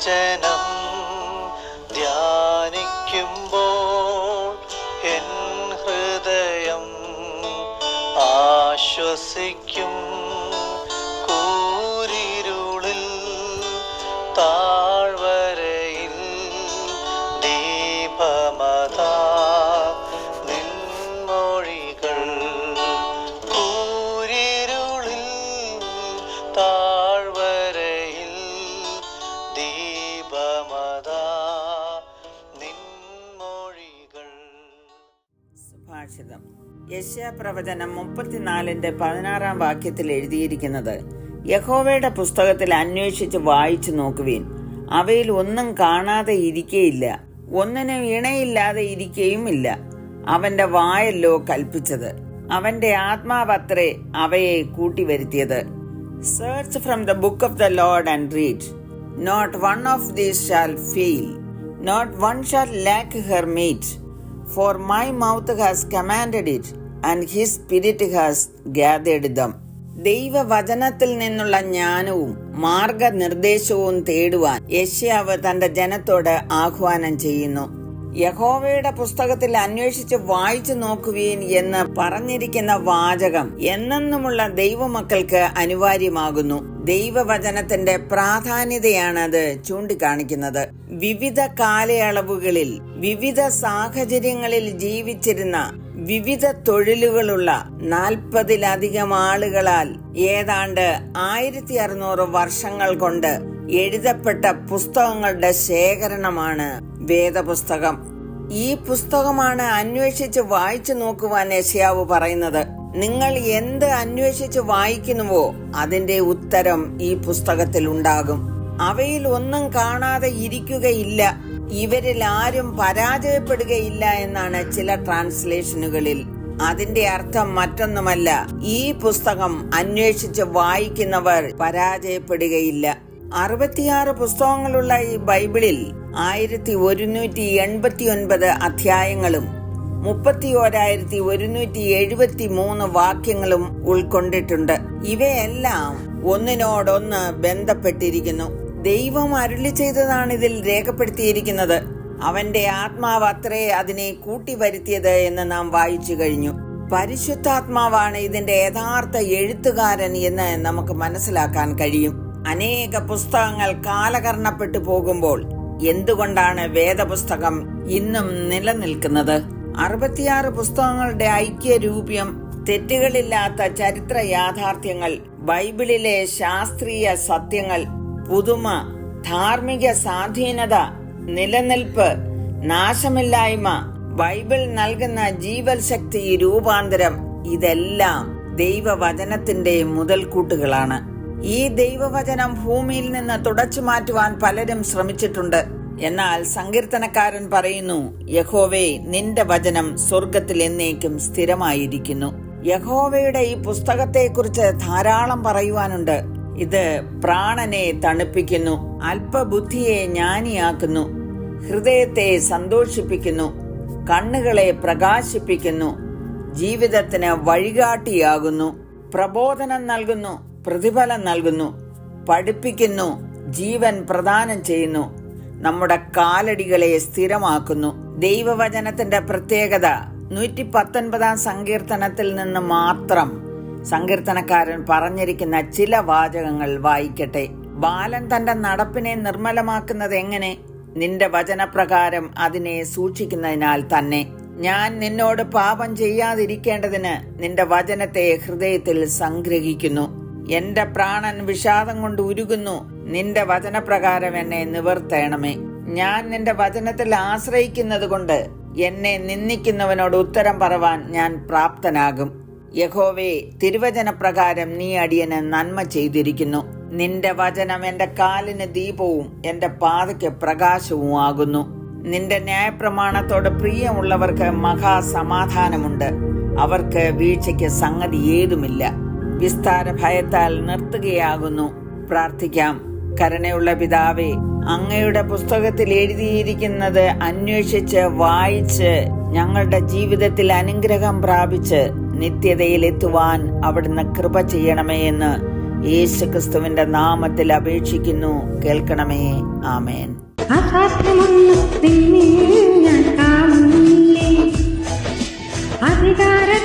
വചനം ധ്യാനിക്കുമ്പോൾ എൻ ഹൃദയം ആശ്വസിക്കും. സുഭാഷിതം യശ്യാപ്രവചനം മുപ്പത്തിനാലിന്റെ പതിനാറാം വാക്യത്തിൽ എഴുതിയിരിക്കുന്നത് യഹോവയുടെ പുസ്തകത്തിൽ അന്വേഷിച്ച് വായിച്ചു നോക്കുവീൻ. അവയിൽ ഒന്നും കാണാതെ ഇരിക്കയില്ല. ഒന്നിനും ഇണയില്ലാതെ ഇരിക്കുകയുമില്ല അവന്റെ വായല്ലോ കൽപ്പിച്ചത്. അവന്റെ ആത്മാവത്രേ അവയെ കൂട്ടിവരുത്തിയത്. Search from the book of the Lord and read not one of these shall fail not one shall lack her meet For my mouth has commanded it, and his spirit has gathered them. ദൈവവചനത്തിൽ നിന്നുള്ള ജ്ഞാനവും മാർഗനിർദ്ദേശവും തേടുവാൻ യശ്യാവ് തന്റെ ജനത്തോട് ആഹ്വാനം ചെയ്യുന്നു യഹോവയുടെ പുസ്തകത്തിൽ അന്വേഷിച്ച് വായിച്ചു നോക്കുവീൻ എന്ന് പറഞ്ഞിരിക്കുന്ന വാചകം എന്നെന്നുമുള്ള ദൈവമക്കൾക്ക് അനിവാര്യമാകുന്നു ദൈവവചനത്തിന്റെ പ്രാധാന്യതയാണ് അത് ചൂണ്ടിക്കാണിക്കുന്നത്. വിവിധ കാലയളവുകളിൽ വിവിധ സാഹചര്യങ്ങളിൽ ജീവിച്ചിരുന്ന വിവിധ തൊഴിലുകളുള്ള നാൽപ്പതിലധികം ആളുകളാൽ ഏതാണ്ട് ആയിരത്തി അറുന്നൂറ് വർഷങ്ങൾ കൊണ്ട് എഴുതപ്പെട്ട പുസ്തകങ്ങളുടെ ശേഖരണമാണ് വേദപുസ്തകം. ഈ പുസ്തകമാണ് അന്വേഷിച്ച് വായിച്ചു നോക്കുവാൻ യശയാവ് പറയുന്നത്. നിങ്ങൾ എന്ത് അന്വേഷിച്ച് വായിക്കുന്നുവോ അതിന്റെ ഉത്തരം ഈ പുസ്തകത്തിൽ ഉണ്ടാകും. അവയിൽ ഒന്നും കാണാതെ ഇരിക്കുകയില്ല. ഇവരിൽ ആരും പരാജയപ്പെടുകയില്ല എന്നാണ് ചില ട്രാൻസ്ലേഷനുകളിൽ. അതിന്റെ അർത്ഥം മറ്റൊന്നുമല്ല. ഈ പുസ്തകം അന്വേഷിച്ച് വായിക്കുന്നവർ പരാജയപ്പെടുകയില്ല. അറുപത്തിയാറ് പുസ്തകങ്ങളുള്ള ഈ ബൈബിളിൽ ആയിരത്തി ഒരുന്നൂറ്റി എൺപത്തി ഒൻപത് അധ്യായങ്ങളും മുപ്പത്തി ഓരായിരത്തി ഒരുന്നൂറ്റി എഴുപത്തി മൂന്ന് വാക്യങ്ങളും ഉൾക്കൊണ്ടിട്ടുണ്ട്. ഇവയെല്ലാം ഒന്നിനോടൊന്ന് ബന്ധപ്പെട്ടിരിക്കുന്നു. ദൈവം അരുളി ചെയ്തതാണ് ഇതിൽ രേഖപ്പെടുത്തിയിരിക്കുന്നത്. അവന്റെ ആത്മാവ് അത്രേ അതിനെ കൂട്ടിവരുത്തിയത് എന്ന് നാം വായിച്ചു കഴിഞ്ഞു. പരിശുദ്ധാത്മാവാണ് ഇതിന്റെ യഥാർത്ഥ എഴുത്തുകാരൻ എന്ന് നമുക്ക് മനസ്സിലാക്കാൻ കഴിയും. അനേക പുസ്തകങ്ങൾ കാലകർണപ്പെട്ടു പോകുമ്പോൾ എന്തുകൊണ്ടാണ് വേദപുസ്തകം ഇന്നും നിലനിൽക്കുന്നത്? അറുപത്തിയാറ് പുസ്തകങ്ങളുടെ ഐക്യരൂപ്യം തെറ്റുകളില്ലാത്ത ചരിത്ര യാഥാർത്ഥ്യങ്ങൾ ബൈബിളിലെ ശാസ്ത്രീയ സത്യങ്ങൾ പുതുമ ധാർമ്മിക സ്വാധീനത നിലനിൽപ്പ് നാശമില്ലായ്മ ബൈബിൾ നൽകുന്ന ജീവൽ ശക്തി രൂപാന്തരം ഇതെല്ലാം ദൈവവചനത്തിന്റെ മുതൽക്കൂട്ടുകളാണ്. ഈ ദൈവവചനം ഭൂമിയിൽ നിന്ന് തുടച്ചു മാറ്റുവാൻ പലരും ശ്രമിച്ചിട്ടുണ്ട്. എന്നാൽ സങ്കീർത്തനക്കാരൻ പറയുന്നു യഹോവേ നിന്റെ വചനം സ്വർഗത്തിൽ എന്നേക്കും സ്ഥിരമായിരിക്കുന്നു. യഹോവയുടെ ഈ പുസ്തകത്തെക്കുറിച്ച് ധാരാളം പറയുവാനുണ്ട്. ഇത് പ്രാണനെ തണുപ്പിക്കുന്നു അല്പബുദ്ധിയെ ജ്ഞാനിയാക്കുന്നു ഹൃദയത്തെ സന്തോഷിപ്പിക്കുന്നു കണ്ണുകളെ പ്രകാശിപ്പിക്കുന്നു ജീവിതത്തിന് വഴികാട്ടിയാകുന്നു പ്രബോധനം നൽകുന്നു പ്രതിഫലം നൽകുന്നു പഠിപ്പിക്കുന്നു ജീവൻ പ്രദാനം ചെയ്യുന്നു. നമ്മുടെ കാലടികളെ സ്ഥിരമാക്കുന്നു. ദൈവവചനത്തിന്റെ പ്രത്യേകത നൂറ്റി പത്തൊൻപതാം സങ്കീർത്തനത്തിൽ നിന്ന് മാത്രം സങ്കീർത്തനക്കാരൻ പറഞ്ഞിരിക്കുന്ന ചില വാചകങ്ങൾ വായിക്കട്ടെ. ബാലൻ തന്റെ നടപ്പിനെ നിർമ്മലമാക്കുന്നത് എങ്ങനെ? നിന്റെ വചനപ്രകാരം അതിനെ സൂക്ഷിക്കുന്നതിനാൽ തന്നെ. ഞാൻ നിന്നോട് പാപം ചെയ്യാതിരിക്കേണ്ടതിന് നിന്റെ വചനത്തെ ഹൃദയത്തിൽ സംഗ്രഹിക്കുന്നു. എന്റെ പ്രാണൻ വിഷാദം കൊണ്ട് ഉരുകുന്നു. നിന്റെ വചനപ്രകാരം എന്നെ നിവർത്തേണമേ. ഞാൻ നിന്റെ വചനത്തിൽ ആശ്രയിക്കുന്നത് കൊണ്ട് എന്നെ നിന്ദിക്കുന്നവനോട് ഉത്തരം പറവാൻ ഞാൻ പ്രാപ്തനാകും. യഹോവേ തിരുവചനപ്രകാരം നീ അടിയന് നന്മ ചെയ്തിരിക്കുന്നു. നിന്റെ വചനം എന്റെ കാലിന് ദീപവും എന്റെ പാതയ്ക്ക് പ്രകാശവും ആകുന്നു. നിന്റെ ന്യായപ്രമാണത്തോട് പ്രിയമുള്ളവർക്ക് മഹാസമാധാനമുണ്ട്. അവർക്ക് വീഴ്ചയ്ക്ക് സംഗതി ഏതുമില്ല. വിസ്താര ഭയത്താൽ നിർത്തുകയാകുന്നു. പ്രാർത്ഥിക്കാം. കരുണയുള്ള പിതാവേ അങ്ങയുടെ പുസ്തകത്തിൽ എഴുതിയിരിക്കുന്നത് അന്വേഷിച്ച് വായിച്ച് ഞങ്ങളുടെ ജീവിതത്തിൽ അനുഗ്രഹം പ്രാപിച്ച് നിത്യതയിൽ എത്തുവാൻ അവിടുന്ന് കൃപ ചെയ്യണമേ എന്ന് യേശു ക്രിസ്തുവിന്റെ നാമത്തിൽ അപേക്ഷിക്കുന്നു. കേൾക്കണമേ. ആമേൻ. ഞാൻ കാണില്ലേ അധികാര